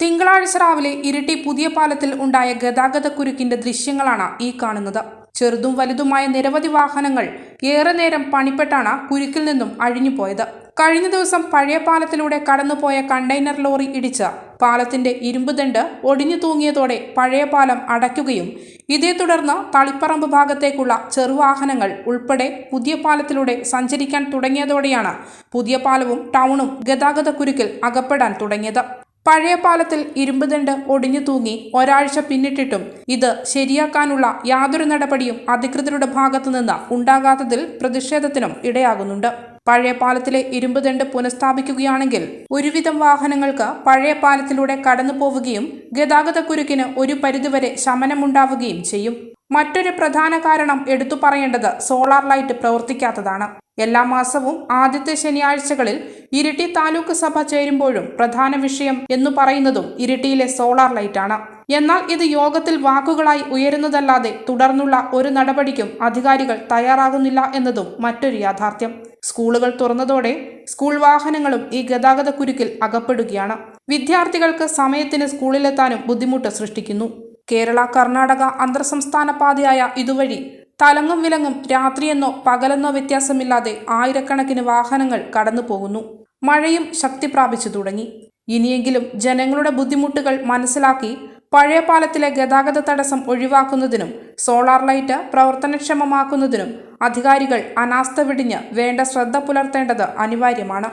തിങ്കളാഴ്ച രാവിലെ ഇരിട്ടി പുതിയ പാലത്തിൽ ഉണ്ടായ ഗതാഗതക്കുരുക്കിന്റെ ദൃശ്യങ്ങളാണ് ഈ കാണുന്നത്. ചെറുതും വലുതുമായ നിരവധി വാഹനങ്ങൾ ഏറെ നേരം പണിപ്പെട്ടാണ് കുരുക്കിൽ നിന്നും അഴിഞ്ഞുപോയത് കഴിഞ്ഞ ദിവസം പഴയ പാലത്തിലൂടെ കടന്നുപോയ കണ്ടെയ്നർ ലോറി ഇടിച്ച പാലത്തിന്റെ ഇരുമ്പ് ദണ്ട് ഒടിഞ്ഞു തൂങ്ങിയതോടെ പഴയ പാലം അടയ്ക്കുകയും ഇതേ തുടർന്ന് തളിപ്പറമ്പ് ഭാഗത്തേക്കുള്ള ചെറുവാഹനങ്ങൾ ഉൾപ്പെടെ പുതിയ പാലത്തിലൂടെ സഞ്ചരിക്കാൻ തുടങ്ങിയതോടെയാണ് പുതിയ പാലവും ടൗണും ഗതാഗതക്കുരുക്കിൽ അകപ്പെടാൻ തുടങ്ങിയത്. പഴയ പാലത്തിൽ ഇരുമ്പുദണ്ട് ഒടിഞ്ഞു തൂങ്ങി ഒരാഴ്ച പിന്നിട്ടിട്ടും ഇത് ശരിയാക്കാനുള്ള യാതൊരു നടപടിയും അധികൃതരുടെ ഭാഗത്തുനിന്ന് ഉണ്ടാകാത്തതിൽ പ്രതിഷേധത്തിനും ഇടയാകുന്നുണ്ട്. പഴയ പാലത്തിലെ ഇരുമ്പുദണ്ട് പുനഃസ്ഥാപിക്കുകയാണെങ്കിൽ ഒരുവിധം വാഹനങ്ങൾക്ക് പഴയ പാലത്തിലൂടെ കടന്നു പോവുകയും ഗതാഗതക്കുരുക്കിന് ഒരു പരിധിവരെ ശമനമുണ്ടാവുകയും ചെയ്യും. മറ്റൊരു പ്രധാന കാരണം എടുത്തു പറയേണ്ടത് സോളാർ ലൈറ്റ് പ്രവർത്തിക്കാത്തതാണ്. എല്ലാ മാസവും ആദ്യത്തെ ശനിയാഴ്ചകളിൽ ഇരിട്ടി താലൂക്ക് സഭ ചേരുമ്പോഴും പ്രധാന വിഷയം എന്ന് പറയുന്നതും ഇരിട്ടിയിലെ സോളാർ ലൈറ്റാണ്. എന്നാൽ ഇത് യോഗത്തിൽ വാക്കുകളായി ഉയരുന്നതല്ലാതെ തുടർന്നുള്ള ഒരു നടപടിക്കും അധികാരികൾ തയ്യാറാകുന്നില്ല എന്നതും മറ്റൊരു യാഥാർത്ഥ്യം. സ്കൂളുകൾ തുറന്നതോടെ സ്കൂൾ വാഹനങ്ങളും ഈ ഗതാഗത കുരുക്കിൽ അകപ്പെടുകയാണ്. വിദ്യാർത്ഥികൾക്ക് സമയത്തിന് സ്കൂളിലെത്താനും ബുദ്ധിമുട്ട് സൃഷ്ടിക്കുന്നു. കേരള കർണാടക അന്തർ സംസ്ഥാന പാതയായ ഇതുവഴി തലങ്ങും വിലങ്ങും രാത്രിയെന്നോ പകലെന്നോ വ്യത്യാസമില്ലാതെ ആയിരക്കണക്കിന് വാഹനങ്ങൾ കടന്നു പോകുന്നു മഴയും ശക്തി പ്രാപിച്ചു തുടങ്ങി. ഇനിയെങ്കിലും ജനങ്ങളുടെ ബുദ്ധിമുട്ടുകൾ മനസ്സിലാക്കി പഴയ പാലത്തിലെ ഗതാഗത തടസ്സം ഒഴിവാക്കുന്നതിനും സോളാർ ലൈറ്റ് പ്രവർത്തനക്ഷമമാക്കുന്നതിനും അധികാരികൾ അനാസ്ഥ വെടിഞ്ഞ് വേണ്ട ശ്രദ്ധ പുലർത്തേണ്ടത് അനിവാര്യമാണ്.